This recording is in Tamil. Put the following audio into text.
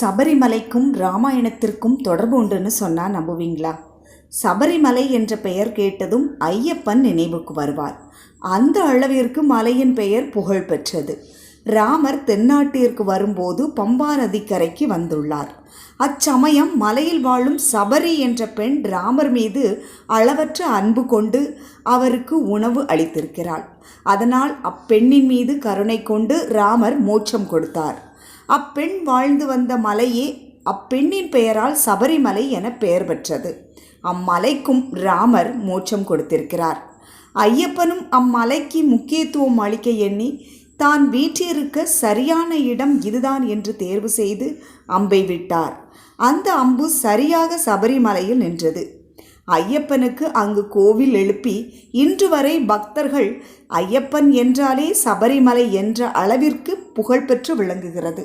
சபரிமலைக்கும் ராமாயணத்திற்கும் தொடர்பு உண்டுன்னு சொன்னால் நம்புவீங்களா? சபரிமலை என்ற பெயர் கேட்டதும் ஐயப்பன் நினைவுக்கு வருவார். அந்த அளவிற்கு மலையின் பெயர் புகழ் பெற்றது. ராமர் தென்னாட்டிற்கு வரும்போது பம்பா நதிக்கரைக்கு வந்துள்ளார். அச்சமயம் மலையில் வாழும் சபரி என்ற பெண் ராமர் மீது அளவற்ற அன்பு கொண்டு அவருக்கு உணவு அளித்திருக்கிறாள். அதனால் அப்பெண்ணின் மீது கருணை கொண்டு ராமர் மோட்சம் கொடுத்தார். அப்பெண் வாழ்ந்து வந்த மலையே அப்பெண்ணின் பெயரால் சபரிமலை என பெயர் பெற்றது. அம்மலைக்கும் ராமர் மோட்சம் கொடுத்திருக்கிறார். ஐயப்பனும் அம்மலைக்கு முக்கியத்துவம் அளிக்க எண்ணி தான் வீற்றிருக்க சரியான இடம் இதுதான் என்று தேர்வு செய்து அம்பை விட்டார். அந்த அம்பு சரியாக சபரிமலையில் நின்றது. ஐயப்பனுக்கு அங்கு கோவில் எழுப்பி இன்று வரை பக்தர்கள் ஐயப்பன் என்றாலே சபரிமலை என்ற அளவிற்கு புகழ்பெற்று விளங்குகிறது.